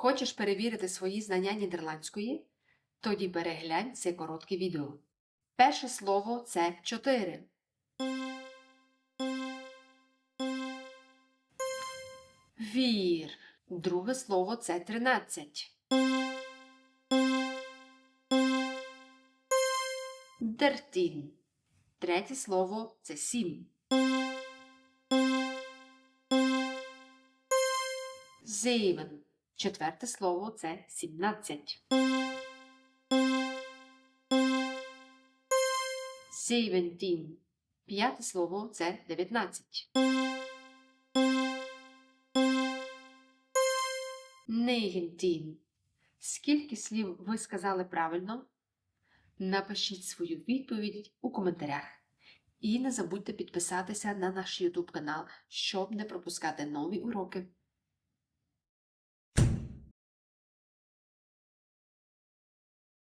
Хочеш перевірити свої знання нідерландської? Тоді переглянь це коротке відео. Перше слово це 4. Вір. Друге слово це 13. Дертін. Третє слово це 7. Зевен. Четверте слово це 17. Севентін. П'яте слово це 19. Негентін. Скільки слів ви сказали правильно? Напишіть свою відповідь у коментарях. І не забудьте підписатися на наш YouTube канал, щоб не пропускати нові уроки.